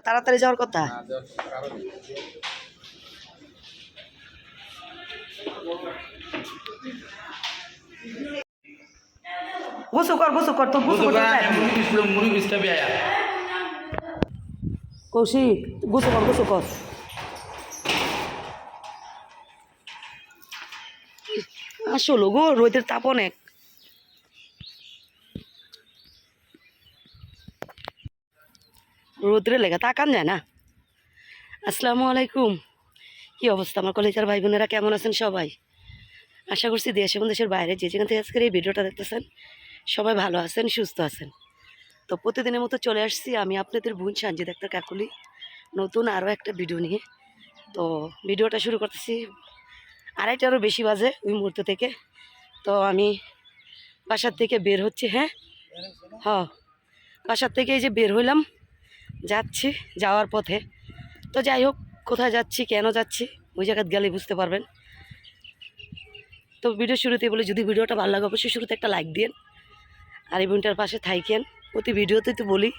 তাড়াতাড়ি যাওয়ার কথা? গোসু কর গোসু কর তোর গোসু কৌশিক গোসু কর গোসু কর। আসলো গো রোদের তাপ অনেক। রোদ্রে লেগে তাকান যায় না। আসসালামু আলাইকুম। কি অবস্থা? আমার কলেজের ভাই বোনেরা কেমন আছেন সবাই? আশা করছি দেশ এবং দেশের বাইরে যে যেখান থেকে আজকের এই ভিডিওটা দেখতেছেন, সবাই ভালো আছেন, সুস্থ আছেন। তো প্রতিদিনের মতো চলে আসছি আমি আপনাদের বোন সানজিদ একটা কাকুলি। নতুন আরও একটা ভিডিও নিয়ে। তো ভিডিওটা শুরু করতেছি। আড়াইটারও বেশি বাজে ওই মুহূর্ত থেকে। তো আমি বাসার থেকে বের হচ্ছে হ্যাঁ? হ। বাসার থেকে এই যে বের হইলাম যাচ্ছি, যাওয়ার পথে। তো যাই হোক, কোথায় যাচ্ছি, কেন যাচ্ছি, ওই জায়গায় গেলে বুঝতে পারবেন। তো ভিডিও শুরুতে বলি, যদি ভিডিওটা ভালো লাগে অবশ্যই শুরুতে একটা লাইক দিন আর এই বোনটার পাশে থাইকেন। প্রতি ভিডিওতে তো বলি।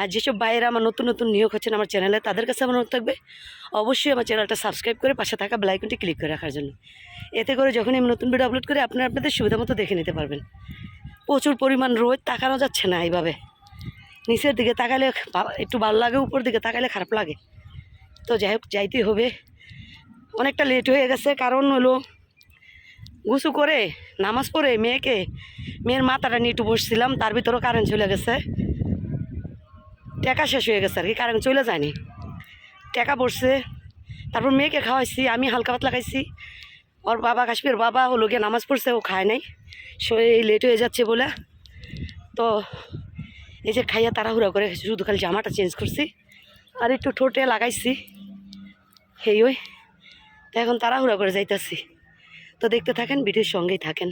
আর যেসব বাইরে আমার নতুন নতুন নিয়োগ হচ্ছেন আমার চ্যানেলে তাদের কাছে আমার অনুরোধ থাকবে, অবশ্যই আমার চ্যানেলটা সাবস্ক্রাইব করে পাশে থাকা বেলাইকনটি ক্লিক করে রাখার জন্য। এতে করে যখন আমি নতুন ভিডিও আপলোড করি, আপনারা আপনাদের সুবিধা মতো দেখে নিতে পারবেন। প্রচুর পরিমাণ রোদ, তাকানো যাচ্ছে না এইভাবে। নিচের দিকে তাকালে একটু ভালো লাগে, উপর দিকে তাকালে খারাপ লাগে। তো যাই হোক যাইতেই হবে। অনেকটা লেট হয়ে গেছে, কারণ হলো গুছু করে, নামাজ পড়ে মেয়েকে, মেয়ের মাথাটা নিয়ে একটু বসছিলাম, তার ভিতরেও কারেন্ট চলে গেছে। টাকা শেষ হয়ে গেছে আর কি কারেন্ট চলে যায়নি। টাকা পড়ছে, তারপর মেয়েকে খাওয়াইছি, আমি হালকা পাতলা খাইছি। ওর বাবা কাশ্মীর বাবা হলো গিয়ে নামাজ পড়ছে, ও খায় নাই। শরীর লেট হয়ে যাচ্ছে বলে। তো এই যে খাইয়া তাড়াহুড়া করে শুধু খালি জামাটা চেঞ্জ করছি। আর একটু ঠোঁটে লাগাইছি। সেই ওই, তো এখন তাড়াহুড়া করে যাইতাছি। তো দেখতে থাকেন, ভিডিওর সঙ্গেই থাকেন।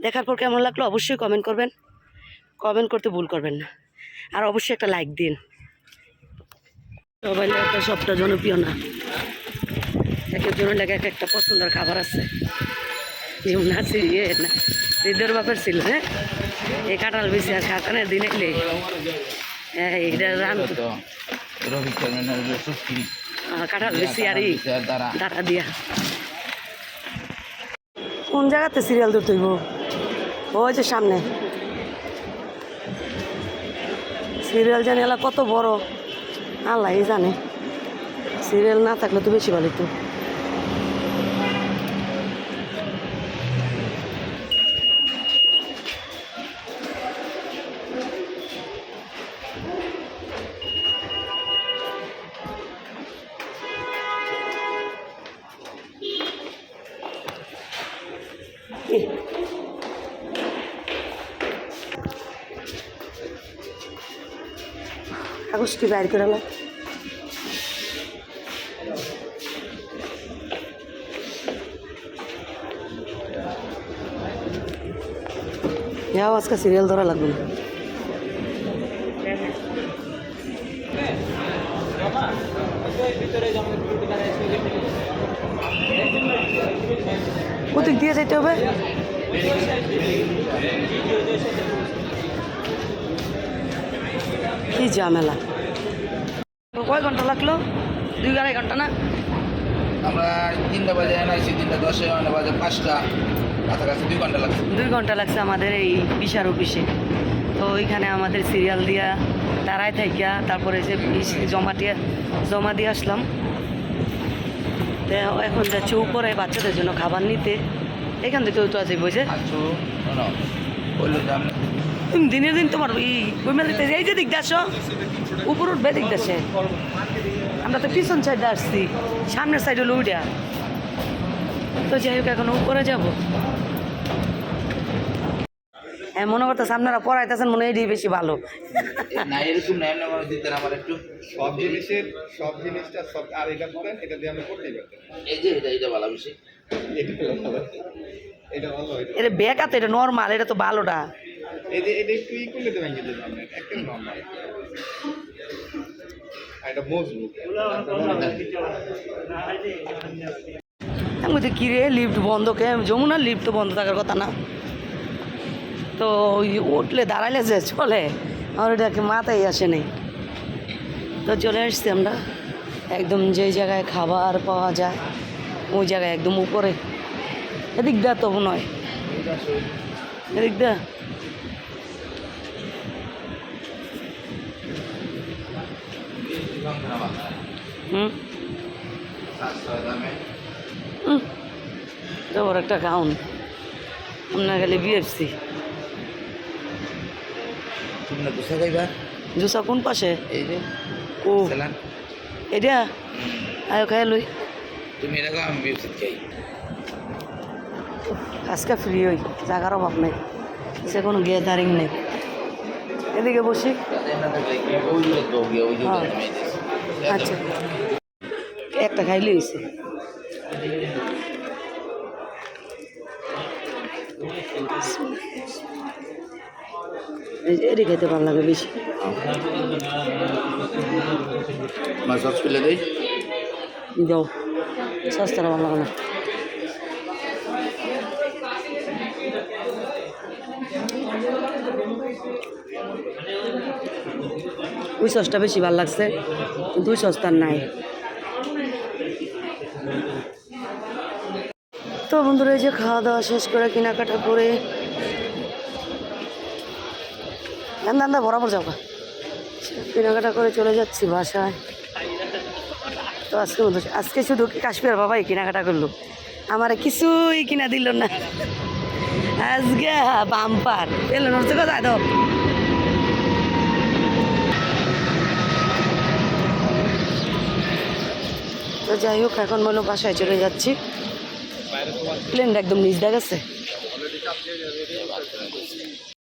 দেখার পর কেমন লাগল অবশ্যই কমেন্ট করবেন। কমেন্ট করতে ভুল করবেন না। আর অবশ্যই একটা লাইক দিন। সবাই একটা, সবটা জনপ্রিয় না। এক একজনের লেগে এক একটা পছন্দের খাবার আছে। আছে ইয়ে না। হৃদয়ের ব্যাপার ছিল হ্যাঁ? এই কাঁঠাল বেশি আর দিন এলে হ্যাঁ এইটা রান। কাঁঠাল বেশি আর দাঁড়া দিয়া। কোন জায়গাতে সিরিয়াল ধরতে হইব? ওই যে সামনে। সিরিয়াল জানি এলা কত বড়। আল্লাহ জানে। সিরিয়াল না থাকলে তো বেশি ভালো একটু কাগজ কি বাইর করে লো যাও আজকে সিরিয়াল ধরা লাগবে না। কোথেক দিয়ে যেতে হবে। কি ঝামেলা। কয় ঘণ্টা লাগল? দুই আড়াই ঘণ্টা না? আমরা তিনটা বাজে এনাইছি তিনটা দশে বাজে পাঁচটা। কাছাকাছি দুই ঘণ্টা লাগছে। দুই ঘণ্টা লাগছে আমাদের এই বিশার অফিসে। তো ওইখানে আমাদের সিরিয়াল দিয়া দাঁড়ায় থাকিয়া তারপরে যে জমা দিয়ে জমা দিয়ে আসলাম। এখন যাচ্ছে উপরে বাচ্চাদের জন্য খাবার নিতে। এখান থেকে তো আছে বুঝে তুমি দিনের দিন তোমার এই বইমেল দিতে এই যে দিক দিয়ে আসো উপর উঠবে দিক দেশে আমরা তো পিছন সাইডে আসছি সামনের সাইড হলো উইটা তো যাই হোক এখন উপরে যাব। হ্যাঁ মনে করতেছে আপনারা পড়াইতেছেন মনে হয় বেশি ভালো। না এরকম না এমনি করে দিতেন আমার একটু সব জিনিসের সব জিনিসটা সব আর এটা করেন এটা দিয়ে আমরা করতেই পারতেন এই যে এটা এটা ভালো বেশি। এটা ভালো। এটা এটা এটা বেকা তো এটা নর্মাল এটা তো ভালোটা। এই যে, এটা একটু ই করলে দেবেন কিন্তু আপনার, একদম নর্মাল এটা মজবুত। আমি বলছি কী রে লিফট বন্ধ কে? যমুনার লিফট তো বন্ধ থাকার কথা না। তো ওই উঠলে দাঁড়াইলে যে চলে, আমার এটাকে মাথায় আসে নেই। তো চলে আসছি আমরা। একদম যে জায়গায় খাবার পাওয়া যায়, ওই জায়গায় একদম উপরে। এদিক দা তবু নয়। এদিক দা হুম? জবর একটা গাউন আপনার গেলে বিএফসি খাইবা? জুসা কোন পাশে? এই যে ও। এটা আয় খাই লই। তুমি এটা খাও আমি বিপসিত খাই। আজকে ফ্রি হই জায়গার অভাব নেই সে কোনো গ্যাদারিং নেই। এদিকে বসি। হ্যাঁ। আচ্ছা। একটা খাইলে হয়েছে এই যে এটি খেতে ভালো লাগে বেশি। সস ফেলে দেই। যাও সস্তাটা ভালো লাগে না। ওই সসটা বেশি ভালো লাগছে, কিন্তু ওই সস্তার নাই। তো বন্ধুরা, এই যে খাওয়া দাওয়া শেষ করে কেনাকাটা করে দান্দা দান্দা বরাবর যাও কেনাকাটা করে চলে যাচ্ছি বাসায়। তো আজকে আজকে শুধু কাশ্মীর বাবাই কেনাকাটা করল। আমার কিছুই কিনা দিল না। আজকে বাম্পার। পেলে নড়ছে কোথায় তো তো যাই হোক, এখন বলো বাসায় চলে যাচ্ছি। প্লেনটা একদম নিজ দেখাচ্ছে